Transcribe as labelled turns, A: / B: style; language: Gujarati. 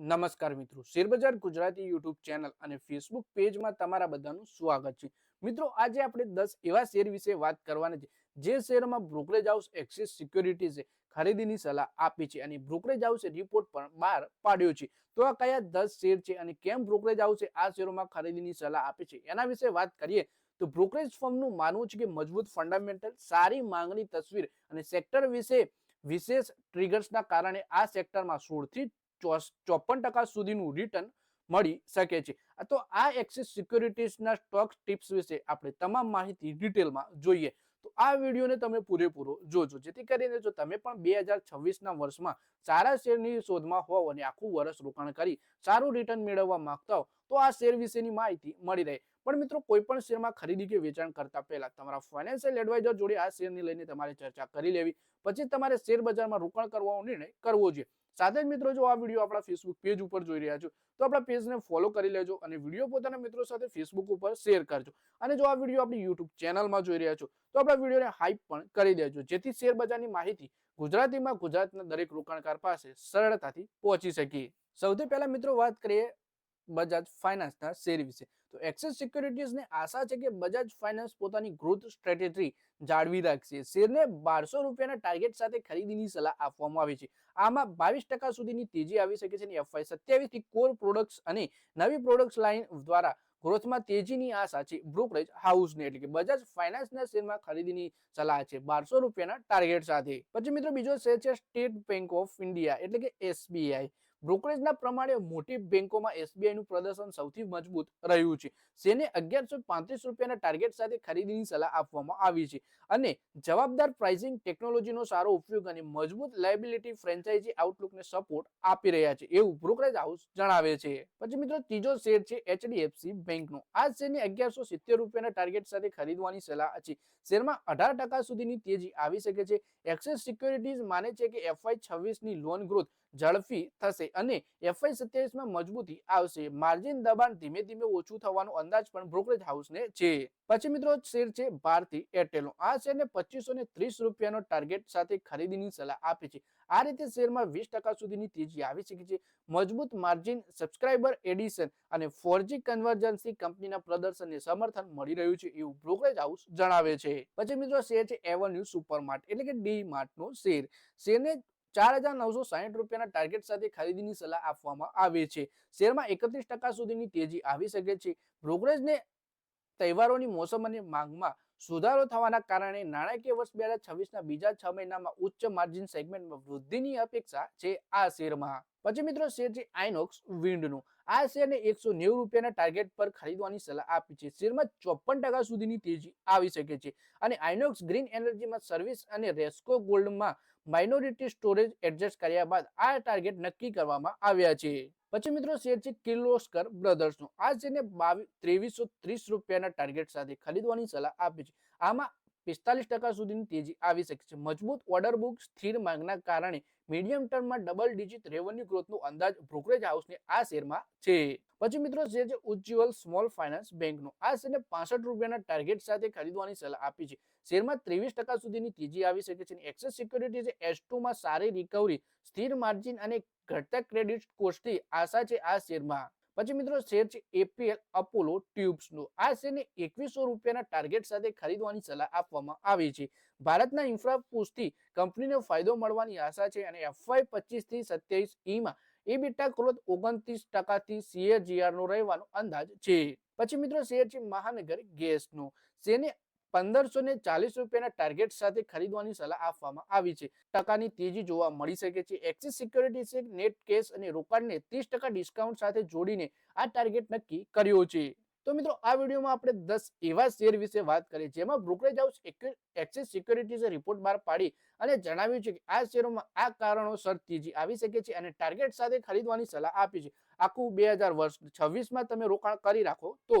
A: નમસ્કાર મિત્રો. શેરબજાર ગુજરાતી યુટ્યુબ ચેનલ અને ફેસબુક પેજમાં તમારા બધાનું સ્વાગત છે. મિત્રો, આજે આપણે દસ એવા શેર વિશે વાત કરવાના છે, જે શેરમાં બ્રોકરેજ હાઉસ એક્સિસ સિક્યોરિટીઝે ખરીદીની સલાહ આપી છે અને બ્રોકરેજ હાઉસે રિપોર્ટ પણ બહાર પાડ્યો છે. તો આ કયા દસ શેર છે અને કેમ બ્રોકરેજ હાઉસે આ શેરોમાં ખરીદીની સલાહ આપી છે? એના વિશે વાત કરીએ તો બ્રોકરેજ ફર્મનું માનવું છે કે મજબૂત ફંડામેન્ટલ, સારી માંગણી તસવીર અને સેક્ટર વિશે વિશેષ ટ્રિગર્સના કારણે આ સેક્ટરમાં સોળથી ચોપન ટકા સુધીનું રિટર્ન મળી શકે છે. તો આ એક્સિસ સિક્યોરિટીઝના સ્ટોક ટિપ્સ વિશે આપણે તમામ માહિતી ડિટેલમાં જોઈએ. તો આ વિડીયોને તમે પૂરેપૂરો જોજો. જેથી કરીને જો તમે પણ બે હજાર છવ્વીસના વર્ષમાં સારા શેરની શોધમાં હોવ અને આખું વર્ષ રોકાણ કરી સારું રિટર્ન મેળવવા માંગતા હો, તો આ શેર વિશેની માહિતી મળી રહે. પણ મિત્રો, કોઈ પણ શેરમાં ખરીદી કે વેચાણ કરતા પહેલા તમારા ફાઇનાન્શિયલ એડવાઇઝર જોડે આ શેરની લઈને તમારે ચર્ચા કરી લેવી. પછી તમારે શેર બજારમાં રોકાણ કરવાનો નિર્ણય કરવો જોઈએ. સાથે જ મિત્રો જો આ વીડિયો આપણા ફેસબુક પેજ ઉપર જોઈ રહ્યા છો, તો આપણા પેજને ફોલો કરી લેજો અને વીડિયો પોતાના મિત્રો સાથે ફેસબુક ઉપર શેર કરજો. અને જો આ વીડિયો આપણી યુટ્યુબ ચેનલમાં જોઈ રહ્યા છો, તો આપણા વિડીયોને હાઈપ પણ કરી દેજો. જેથી શેર બજારની માહિતી ગુજરાતીમાં ગુજરાતના દરેક રોકાણકાર પાસે સરળતાથી પહોંચી શકીએ સૌથી પહેલા મિત્રો વાત કરીએ બજાજ ફાઇનાન્સના શેર વિશે. તો એક્સિસ સિક્યોરિટીઝને આશા છે કે બજાજ ફાઇનાન્સ પોતાની ગ્રોથ સ્ટ્રેટેજી જાળવી રાખશે. શેરને બારસો રૂપિયાના ટાર્ગેટ સાથે ખરીદીની સલાહ આપવામાં આવી છે. આમાં બાવીસ ટકા સુધીની તેજી આવી શકે છે અને એફઆઈ સત્યાવીસથી કોર પ્રોડક્ટ્સ અને નવી પ્રોડક્ટ્સ લાઇન દ્વારા ગ્રોથમાં તેજીની આશા છે. બ્રોકરેજ હાઉસને એટલે કે બજાજ ફાઇનાન્સના શેરમાં ખરીદીની સલાહ છે. બારસો રૂપિયાના ટાર્ગેટ સાથે. પછી મિત્રો બીજો શેર છે સ્ટેટ બેંક ઓફ ઇન્ડિયા એટલે કે એસબીઆઈ બ્રોકરેજના પ્રમાણે મોટી બેંકોમાં એસબીઆઈનું પ્રદર્શન સૌથી મજબૂત રહ્યું છે. જેને અગિયારસો પાંત્રીસ રૂપિયાના ટાર્ગેટ સાથે ખરીદીની સલાહ આપવામાં આવી છે. અને જવાબદાર પ્રાઇસિંગ ટેકનોલોજીનો સારો ઉપયોગ અને મજબૂત લાયબિલિટી ફ્રેન્ચાઇઝી આઉટલુકને સપોર્ટ આપી રહ્યા છે એવું બ્રોકરેજ હાઉસ જણાવે છે. પછી મિત્રો ત્રીજો શેર છે એચડીએફસી બેંકનો આ શેરને અગિયારસો સિત્તેર રૂપિયાના ટાર્ગેટ સાથે ખરીદવાની સલાહ છે. શેરમાં અઢાર ટકા સુધીની તેજી આવી શકે છે. એક્સેસ સિક્યોરિટીઝ માને છે કે એફઆઈ છવ્વીસની લોન ગ્રોથ ઝડપી થશે અને એફઆઈ સત્યાવીસમાં મજબૂતી આવશે. માર્જિન દબાણ ધીમે ધીમે ઓછું થવાનો અંદાજ પણ બ્રોકરેજ હાઉસને છે. પછી મિત્રો શેર છે ભારતી એરટેલનો આ શેરને પચીસો ને ત્રીસ રૂપિયાનો ટાર્ગેટ સાથે ખરીદીની સલાહ આપે છે. આ રીતે શેરમાં વીસ ટકા સુધીની તેજી આવી શકે છે. મજબૂત માર્જિન સબસ્ક્રાઇબર એડિશન અને ફોરજી કન્વર્જન્સી કંપનીના પ્રદર્શનને સમર્થન મળી રહ્યું છે એવું બ્રોકરેજ હાઉસ જણાવે છે. પછી મિત્રો શેર છે એવન્યુ સુપરમાર્ટ એટલે કે ડી માર્ટનો શેર. શેરને ચાર હજાર નવસો સાહીઠ રૂપિયાના ટાર્ગેટ સાથે ખરીદીની સલાહ આપવામાં આવે છે. શેરમાં એકત્રીસ ટકા સુધીની તેજી આવી શકે છે. બ્રોકરેજને તહેવારોની મોસમ અને માંગમાં સુધારો થવાના કારણે નાણાકીય વર્ષ બે હજાર છવ્વીસના બીજા છ મહિનામાં ઉચ્ચ માર્જિન સેગમેન્ટમાં વૃદ્ધિની અપેક્ષા છે આ શેરમાં. પછી મિત્રો શેર છે આઇનોક્સ વિન્ડનું આ શેરને એકસો નેવું રૂપિયાના ટાર્ગેટ પર ખરીદવાની સલાહ આપી છે. શેરમાં ચોપન ટકા સુધીની તેજી આવી શકે છે. અને આઇનોક્સ ગ્રીન એનર્જીમાં સર્વિસ અને રેસ્કો ગોલ્ડમાં માઇનોરિટી સ્ટોરેજ એડજસ્ટ કર્યા બાદ આ ટાર્ગેટ નક્કી કરવામાં આવ્યા છે. પછી મિત્રો શેર છે કિર્લોસ્કર બ્રધર્સનો. આ શેરને બાવીસ ત્રેવીસો ત્રીસ રૂપિયાના ટાર્ગેટ સાથે ખરીદવાની સલાહ આપી છે. આમાં પિસ્તાલીસ ટકા સુધીની તેજી આવી શકે છે. મજબૂત ઓર્ડર બુક સ્થિર માંગના કારણે મીડિયમ ટર્મમાં ડબલ ડિજિટ રેવન્યુ ગ્રોથનો અંદાજ બ્રોકરેજ હાઉસને આ શેરમાં છે. પછી મિત્રો જે છે ઉજ્જવલ સ્મોલ ફાઇનાન્સ બેંકનો આ શેરને પાસઠ રૂપિયાના ટાર્ગેટ સાથે ખરીદવાની સલાહ આપી છે. શેરમાં ત્રેવીસ ટકા સુધીની તેજી આવી શકે છે એક્સેસ સિક્યોરિટી છે એસ ટુમાં સારી રિકવરી સ્થિર માર્જિન અને ઘટતા ક્રેડિટ કોસ્ટથી આશા છે આ શેરમાં. પછી મિત્રો શેર છે એપીએલ અપોલો ટ્યુબ્સનો. આ શેરને એકવીસો રૂપિયાના ટાર્ગેટ સાથે ખરીદવાની સલાહ આપવામાં આવી છે. ભારતના ઇન્ફ્રાપુસથી કંપનીને ફાયદો મળવાની આશા છે અને એફવાય પચીસથી સત્યાવીસ ઈમાં એબીટા ગ્રોથ ઓગણત્રીસ ટકાથી સીએજીઆર નો રહેવાનો અંદાજ છે. પછી મિત્રો શેર છે મહાનગર ગેસનો. શેરને પંદરસો ને ચાલીસ રૂપિયાના ટાર્ગેટ સાથે ખરીદવાની સલાહ આપવામાં આવી છે. ટકાની તેજી જોવા મળી શકે છે. એક્સિસ સિક્યોરિટી છે નેટ કેશ અને રોકાણને ત્રીસ ટકા ડિસ્કાઉન્ટ સાથે જોડીને આ ટાર્ગેટ નક્કી કર્યો છે. તો મિત્રો, આ વિડીયોમાં આપણે દસ એવા શેર વિશે વાત કરી જેમાં બ્રોકરેજ હાઉસ એક્સિસ સિક્યોરિટીઝે રિપોર્ટ બહાર પાડી અને જણાવ્યું છે કે આ શેરોમાં આ કારણોસર તેજી આવી શકે છે અને ટાર્ગેટ સાથે ખરીદવાની સલાહ આપી છે. આખું બે હજાર વર્ષ છવ્વીસમાં તમે રોકાણ કરી રાખો તો